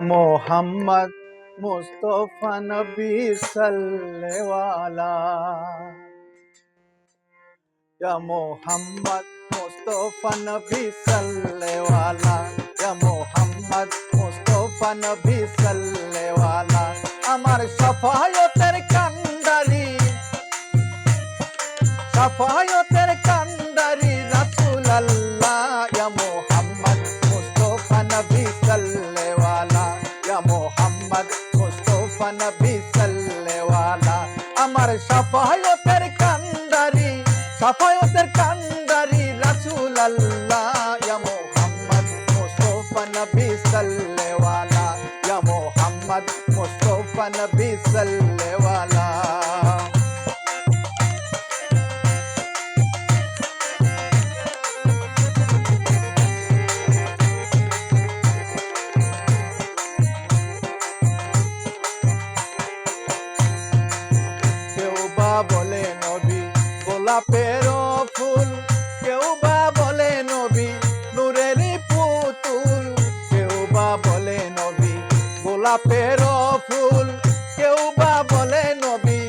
মোহাম্মদ মুস্তফা নবী সাল্লেওয়ালা ইয়া মোহাম্মদ মুস্তফা নবী সাল্লেওয়ালা ইয়া মোহাম্মদ মুস্তফা নবী সাল্লেওয়ালা আমার সফায়তের কান্ডারি সফায়তের কান্ডারি রাসূল আল্লাহ নবী সাল্লেওয়ালা আমার সফায়তের কান্দারি সফায়তের কান্দারি রাসূল আল্লাহ ইয়া মোহাম্মদ মুস্তফা নবী সাল্লেওয়ালা ইয়া মোহাম্মদ মুস্তফা নবী সাল্লেওয়ালা বলে নবী, গোলাপের ফুল, কেউ বা বলে নবী নূরেরই পুতুল, কেউ বা বলে নবী, গোলাপের ফুল, কেউ বা বলে নবী,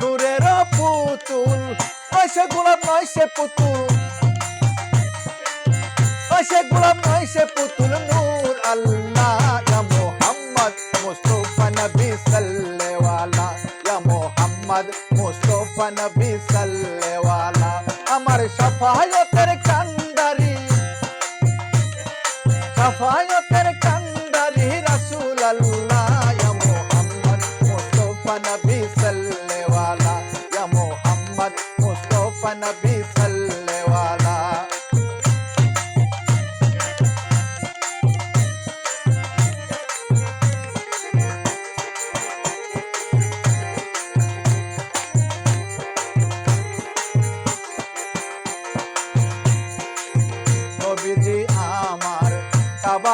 নূরের পুতুল। ওই সে গোলাপ নয়, সে পুতুল। ওই সে গোলাপ নয়, সে পুতুল, নূর মুস্তফা নবী সাল্লেওয়ালা আমার সাফায়তের কান্দারি সাফায়তের কান্দারি রাসূল আল্লাহ মোহাম্মদ মুস্তফা নবী।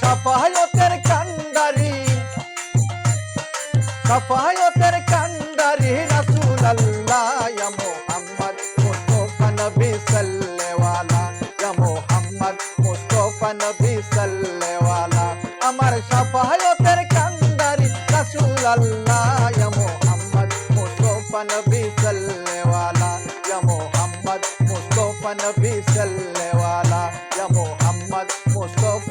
সাফায়তের কান্ডারি সাফায়তের কান্ডারি রাসূল আল্লাহ ইয়া মোহাম্মদ মুস্তফা নবী সাল্লেওয়ালা ইয়া মোহাম্মদ মুস্তফা নবী সাল্লেওয়ালা আমার সাফায়তের কান্ডারি রাসূল আল্লাহ ইয়া মোহাম্মদ মুস্তফা নবী